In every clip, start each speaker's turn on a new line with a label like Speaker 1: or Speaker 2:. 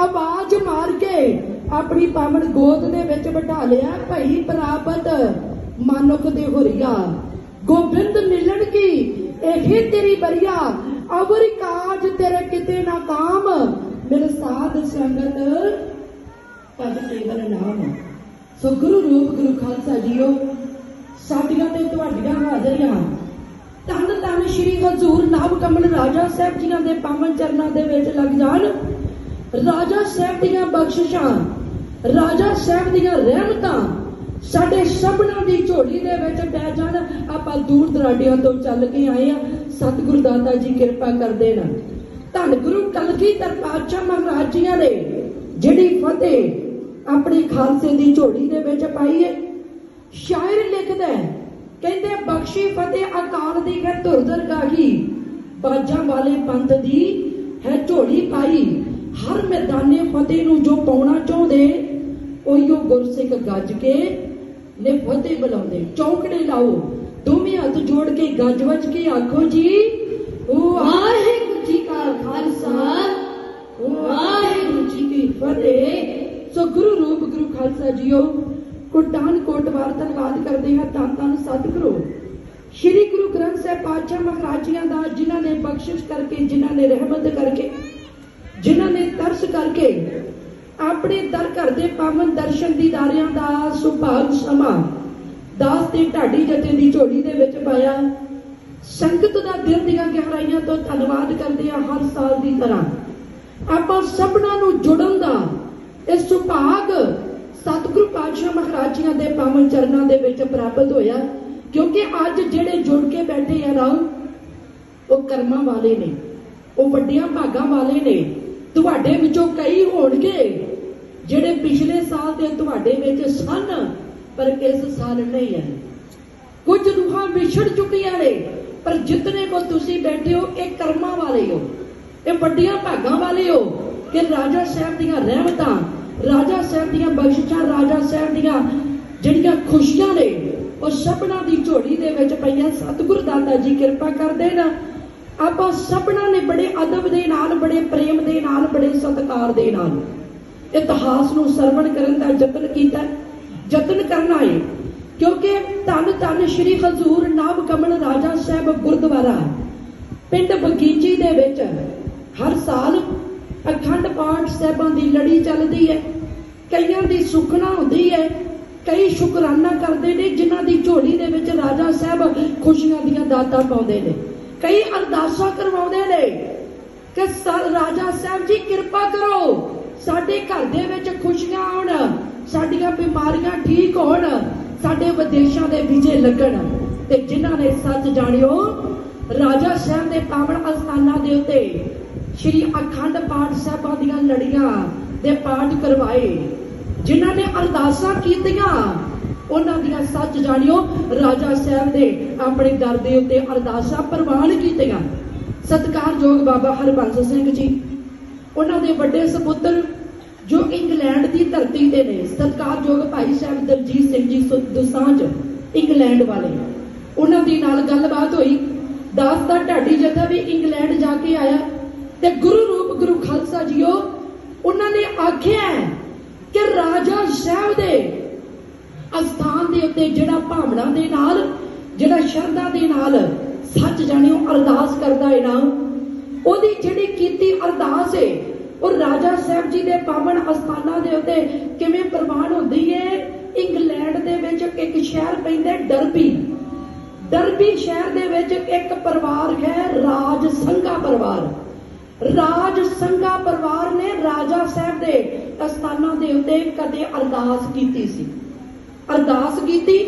Speaker 1: ਆਵਾਜ਼ ਮਾਰ ਕੇ ਆਪਣੀ ਪਾਵਨ ਗੋਦ ਦੇ ਵਿੱਚ ਬਿਠਾ ਲਿਆ, ਭਈ ਪ੍ਰਾਪਤ, ਮਾਨੁਖ ਦੇ ਹੁਰੀਆ, ਗੋਬਿੰਦ ਮਿਲਣ ਕੀ? ਇਹੀ ਤੇਰੀ ਬਰੀਆ, ਅਵਰ ਕਾਜ ਤੇਰੇ ਕਿਤੇ ਨਾ ਕਾਮ। ਮੇਰੇ ਸਾਧ ਸੰਗਤ ਪਦ ਕੇਵਲ ਨਾਮ। ਸੋ ਗੁਰੂ ਰੂਪ ਗੁਰੂ ਖਾਲਸਾ ਜੀਓ, ਸਾਡੀਆਂ ਤੇ ਤੁਹਾਡੀਆਂ ਹਾਜ਼ਰੀਆਂ। ਧੰਨ ਧੰਨ ਸ਼੍ਰੀ ਹਜ਼ੂਰ ਨਾਮ ਕਮਲ ਰਾਜਾ ਸਾਹਿਬ ਜੀਆਂ ਦੇ ਪਾਵਨ ਚਰਨਾਂ ਦੇ ਵਿੱਚ ਲੱਗ ਜਾਣ। ਰਾਜਾ ਸਾਹਿਬ ਦੀਆਂ ਬਖਸ਼ਿਸ਼ਾਂ, ਰਾਜਾ ਸਾਹਿਬ ਦੀਆਂ ਰਹਿਮਤਾਂ ਸਾਡੇ ਸਭਨਾਂ ਦੀ ਝੋਲੀ ਦੇ ਵਿੱਚ ਪੈ ਜਾਣ। ਆਪਾਂ ਦੂਰ ਦਰਾਡਿਆਂ ਤੋਂ ਚੱਲ ਕੇ ਆਏ ਆ ਸਤਿਗੁਰੂ ਦਾਤਾ ਜੀ ਕਿਰਪਾ ਕਰਦੇ ਨਾ ਧੰਨ ਗੁਰੂ ਕਲਗੀਧਰ ਪਾਤਸ਼ਾਹ ਮਹਾਰਾਜ ਜੀਆਂ ਨੇ, ਜਿਹੜੀ ਫਤਿਹ ਆਪਣੇ ਖਾਲਸੇ ਦੀ ਝੋਲੀ ਦੇ ਵਿੱਚ ਪਾਈ ਹੈ। ਸ਼ਾਇਰ ਲਿਖਦਾ ਹੈ, ਕਹਿੰਦੇ ਬਖਸ਼ੀ ਫਤਿਹ ਅਕਾਲ ਦੀ ਹੈ ਧੁਰਦਰ ਗਾਹੀ। ਬਾਜਾਂ ਵਾਲੇ ਪੰਥ ਦੀ ਹੈ ਝੋਲੀ ਪਾਈ। ਹਰ ਮੈਦਾਨੇ ਫਤਿਹ ਨੂੰ ਜੋ ਪਾਉਣਾ ਚਾਹੁੰਦੇ, ਉਹੀਓ ਗੁਰਸਿੱਖ ਗੱਜ ਕੇ ਨੇ ਫਤਿਹ ਬੁਲਾਉਂਦੇ। ਚੌਕੜੇ ਲਾਓ, ਦੋਵੇਂ ਹੱਥ ਜੋੜ ਕੇ ਗੱਜ ਵੱਜ ਕੇ ਆਖੋ ਜੀ, ਵਾਹਿਗੁਰੂ ਜੀ ਕਾ ਖਾਲਸਾ, ਵਾਹਿਗੁਰੂ ਜੀ ਕੀ ਫਤਿਹ। ਸੋ ਗੁਰੂ ਰੂਪ ਗੁਰੂ ਖਾਲਸਾ ਜੀਓ ਕੋਟਾਨ ਕੋਟਵਾਰ ਧੰਨਵਾਦ ਕਰਦੇ ਹਾਂ ਤਾਂ ਤਾਂ ਸਤਿਗੁਰੂ। ਸ਼੍ਰੀ ਗੁਰੂ ਗ੍ਰੰਥ ਸਾਹਿਬ ਪਾਤਸ਼ਾਹ ਮਹਾਰਾਜ ਜੀਆਂ ਦਾ, ਜਿਨ੍ਹਾਂ ਨੇ ਬਖਸ਼ਿਸ਼ ਕਰਕੇ, ਜਿਨ੍ਹਾਂ ਨੇ ਰਹਿਮਤ ਕਰਕੇ ਜਿਨ੍ਹਾਂ ਨੇ ਤਰਸ ਕਰਕੇ ਆਪਣੇ ਦਰ ਘਰ ਦੇ ਪਾਵਨ ਦਰਸ਼ਨ ਦੀਦਾਰਿਆਂ ਦਾ ਸੁਭਾਗ ਸਮਾਂ ਦਾਸ ਤੇ ਢਾਡੀ ਜਥੇ ਦੀ ਝੋਲੀ ਦੇ ਵਿੱਚ ਪਾਇਆ, ਸੰਗਤ ਦਾ ਦਿਲ ਦੀਆਂ ਗਹਿਰਾਈਆਂ ਤੋਂ ਧੰਨਵਾਦ ਕਰਦੇ ਆ ਹਰ ਸਾਲ ਦੀ ਤਰ੍ਹਾਂ। ਆਪਾਂ ਸਭਨਾਂ ਨੂੰ ਜੁੜਨ ਦਾ ਇਹ ਸੁਭਾਗ ਸਤਿਗੁਰੂ ਪਾਤਸ਼ਾਹ ਮਹਾਰਾਜ ਜੀਆਂ ਦੇ ਪਾਵਨ ਚਰਨਾਂ ਦੇ ਵਿੱਚ ਪ੍ਰਾਪਤ ਹੋਇਆ, ਕਿਉਂਕਿ ਅੱਜ ਜਿਹੜੇ ਜੁੜ ਕੇ ਬੈਠੇ ਆ ਨਾ, ਉਹ ਕਰਮਾਂ ਵਾਲੇ ਨੇ, ਉਹ ਵੱਡੀਆਂ ਭਾਗਾਂ ਵਾਲੇ ਨੇ ਤੁਹਾਡੇ ਵਿੱਚੋਂ ਕਈ ਹੋਣਗੇ ਜਿਹੜੇ ਪਿਛਲੇ ਸਾਲ ਦੇ ਤੁਹਾਡੇ ਵਿੱਚ ਸਨ, ਪਰ ਇਸ ਸਾਲ ਨਹੀਂ ਹੈ। ਕੁਝ ਰੂਹਾਂ ਵਿਛੜ ਚੁੱਕੀਆਂ ਨੇ, ਪਰ ਜਿਤਨੇ ਕੋ ਤੁਸੀਂ ਬੈਠੇ ਹੋ, ਇਹ ਕਰਮਾਂ ਵਾਲੇ ਹੋ, ਇਹ ਵੱਡੀਆਂ ਭਾਗਾਂ ਵਾਲੇ ਹੋ ਕਿ ਰਾਜਾ ਸਾਹਿਬ ਦੀਆਂ ਰਹਿਮਤਾਂ, ਰਾਜਾ ਸਾਹਿਬ ਦੀਆਂ ਬਖਸ਼ਿਸ਼ਾਂ, ਰਾਜਾ ਸਾਹਿਬ ਦੀਆਂ ਜਿਹੜੀਆਂ ਖੁਸ਼ੀਆਂ ਨੇ, ਉਹ ਸਭਨਾਂ ਦੀ ਝੋਲੀ ਦੇ ਵਿੱਚ ਪਈਆਂ। ਸਤਿਗੁਰ ਦਾਤਾ ਜੀ ਕਿਰਪਾ ਕਰਦੇ ਨਾ ਆਪਾਂ ਸਭਨਾਂ ਨੇ ਬੜੇ ਅਦਬ ਦੇ ਨਾਲ, ਬੜੇ ਪ੍ਰੇਮ ਦੇ ਨਾਲ, ਬੜੇ ਸਤਿਕਾਰ ਦੇ ਨਾਲ ਇਤਿਹਾਸ ਨੂੰ ਸਰਵਣ ਕਰਨ ਦਾ ਯਤਨ ਕੀਤਾ। ਯਤਨ ਕਰਨਾ ਹੈ ਕਿਉਂਕਿ ਧੰਨ ਧੰਨ ਸ਼੍ਰੀ ਹਜ਼ੂਰ ਨਾਮ ਕਮਲ ਰਾਜਾ ਸਾਹਿਬ ਗੁਰਦੁਆਰਾ ਪਿੰਡ ਬਗੀਚੀ ਦੇ ਵਿੱਚ ਹਰ ਸਾਲ ਅਖੰਡ ਪਾਠ ਸਾਹਿਬਾਂ ਦੀ ਲੜੀ ਚੱਲਦੀ ਹੈ। ਕਈਆਂ ਦੀ ਸੁਖਣਾ ਹੁੰਦੀ ਹੈ, ਕਈ ਸ਼ੁਕਰਾਨਾ ਕਰਦੇ ਨੇ, ਜਿਨ੍ਹਾਂ ਦੀ ਝੋਲੀ ਦੇ ਵਿੱਚ ਰਾਜਾ ਸਾਹਿਬ ਖੁਸ਼ੀਆਂ ਦੀਆਂ ਦਾਤਾਂ ਪਾਉਂਦੇ ਨੇ। ਕਈ ਅਰਦਾਸਾਂ ਕਰਵਾਉਂਦੇ ਨੇ ਕਿ ਰਾਜਾ ਸਾਹਿਬ ਜੀ, ਕਿਰਪਾ ਕਰੋ, ਸਾਡੇ ਘਰ ਦੇ ਵਿੱਚ ਖੁਸ਼ੀਆਂ ਆਉਣ, ਸਾਡੀਆਂ ਬਿਮਾਰੀਆਂ ਠੀਕ ਹੋਣ, ਸਾਡੇ ਵਿਦੇਸ਼ਾਂ ਦੇ ਵਿਜੇ ਲੱਗਣ। ਤੇ ਜਿਨ੍ਹਾਂ ਨੇ ਸੱਚ ਜਾਣਿਓ, ਰਾਜਾ ਸਾਹਿਬ ਦੇ ਪਾਵਨ ਅਸਥਾਨਾਂ ਦੇ ਉੱਤੇ ਸ਼੍ਰੀ ਅਖੰਡ ਪਾਠ ਸਾਹਿਬਾਂ ਦੀਆਂ ਲੜੀਆਂ ਦੇ ਪਾਠ ਕਰਵਾਏ, ਜਿਨ੍ਹਾਂ ਨੇ ਅਰਦਾਸਾਂ ਕੀਤੀਆਂ ਉਹਨਾਂ ਦੀਆਂ ਸੱਚ ਜਾਣਿਓ, ਰਾਜਾ ਸਾਹਿਬ ਦੇ ਆਪਣੇ ਦਰ ਦੇ ਉੱਤੇ ਅਰਦਾਸਾਂ ਪ੍ਰਵਾਨ ਕੀਤੀਆਂ। ਸਤਿਕਾਰਯੋਗ ਬਾਬਾ ਹਰਬੰਸ ਸਿੰਘ ਜੀ, ਉਹਨਾਂ ਦੇ ਵੱਡੇ ਸਪੁੱਤਰ ਜੋ ਇੰਗਲੈਂਡ ਦੀ ਧਰਤੀ ਤੇ ਨੇ, ਸਤਿਕਾਰਯੋਗ ਭਾਈ ਸਾਹਿਬ ਦਲਜੀਤ ਸਿੰਘ ਜੀ ਸੁ- ਦੁਸਾਂਝ, ਇੰਗਲੈਂਡ ਵਾਲੇ। ਉਹਨਾਂ ਦੀ ਨਾਲ ਗੱਲਬਾਤ ਹੋਈ। ਦਾਸ ਦਾ ਢਾਡੀ ਜਥਾ ਵੀ ਇੰਗਲੈਂਡ ਜਾ ਕੇ ਆਇਆ ਤੇ ਗੁਰੂ ਰੂਪ, ਗੁਰੂ ਖਾਲਸਾ ਜੀਓ, ਉਹਨਾਂ ਨੇ ਆਖਿਆ ਕਿ ਰਾਜਾ ਸਾਹਿਬ ਦੇ ਅਸਥਾਨ ਦੇ ਉੱਤੇ ਜਿਹੜਾ ਭਾਵਨਾ ਦੇ ਨਾਲ, ਜਿਹੜਾ ਸ਼ਰਧਾ ਦੇ ਨਾਲ ਸੱਚ ਜਾਣਿਓ, ਅਰਦਾਸ ਕਰਦਾ ਹੈ ਨਾ। ਉਹਦੀ ਜਿਹੜੀ ਕੀਤੀ ਅਰਦਾਸ ਹੈ ਉਹ ਰਾਜਾ ਸਾਹਿਬ ਜੀ ਦੇ ਪਾਵਨ ਅਸਥਾਨਾਂ ਦੇ ਉੱਤੇ ਕਿਵੇਂ ਪ੍ਰਵਾਨ ਹੁੰਦੀ ਹੈ ਇੰਗਲੈਂਡ ਦੇ ਵਿੱਚ ਇੱਕ ਸ਼ਹਿਰ ਪੈਂਦਾ ਡਰਬੀ। ਡਰਬੀ ਸ਼ਹਿਰ ਦੇ ਵਿੱਚ ਇੱਕ ਪਰਿਵਾਰ ਹੈ ਰਾਜ ਸੰਘਾ ਪਰਿਵਾਰ। ਰਾਜ ਸੰਘਾ ਪਰਿਵਾਰ ਨੇ ਰਾਜਾ ਸਾਹਿਬ ਦੇ ਅਸਥਾਨਾਂ ਦੇ ਉੱਤੇ ਕਦੇ ਅਰਦਾਸ ਕੀਤੀ ਸੀ। ਅਰਦਾਸ ਕੀਤੀ,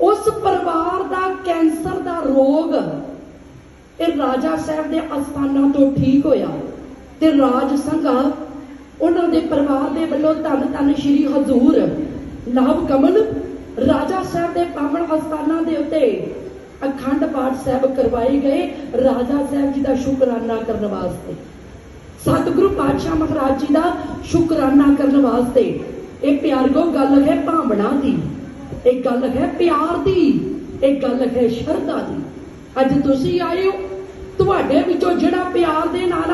Speaker 1: ਉਸ ਪਰਿਵਾਰ ਦਾ ਕੈਂਸਰ ਦਾ ਰੋਗ ਇਹ ਰਾਜਾ ਸਾਹਿਬ ਦੇ ਅਸਥਾਨਾਂ ਤੋਂ ਠੀਕ ਹੋਇਆ ਤੇ ਰਾਜ ਸੰਘਾ ਉਹਨਾਂ ਦੇ ਪਰਿਵਾਰ ਦੇ ਵੱਲੋਂ ਧੰਨ ਧੰਨ ਸ਼੍ਰੀ ਹਜ਼ੂਰ ਨਾਮ ਕਮਲ ਰਾਜਾ ਸਾਹਿਬ ਦੇ ਪਾਵਨ ਅਸਥਾਨਾਂ ਦੇ ਉੱਤੇ ਅਖੰਡ ਪਾਠ ਸਾਹਿਬ ਕਰਵਾਏ ਗਏ। ਰਾਜਾ ਸਾਹਿਬ ਜੀ ਦਾ ਸ਼ੁਕਰਾਨਾ ਕਰਨ ਵਾਸਤੇ, ਸਤਿਗੁਰੂ ਪਾਤਸ਼ਾਹ ਮਹਾਰਾਜ ਜੀ ਦਾ ਸ਼ੁਕਰਾਨਾ ਕਰਨ ਵਾਸਤੇ ਇਹ ਪਿਆਰਗੋ ਗੱਲ ਹੈ ਭਾਵਨਾ ਦੀ। ਇਹ ਗੱਲ ਹੈ ਪਿਆਰ ਦੀ। ਇਹ ਗੱਲ ਹੈ ਸ਼ਰਧਾ ਦੀ। ਅੱਜ ਤੁਸੀਂ ਆਏ ਹੋ ਤੁਹਾਡੇ ਵਿੱਚੋਂ ਜਿਹੜਾ ਪਿਆਰ ਦੇ ਨਾਲ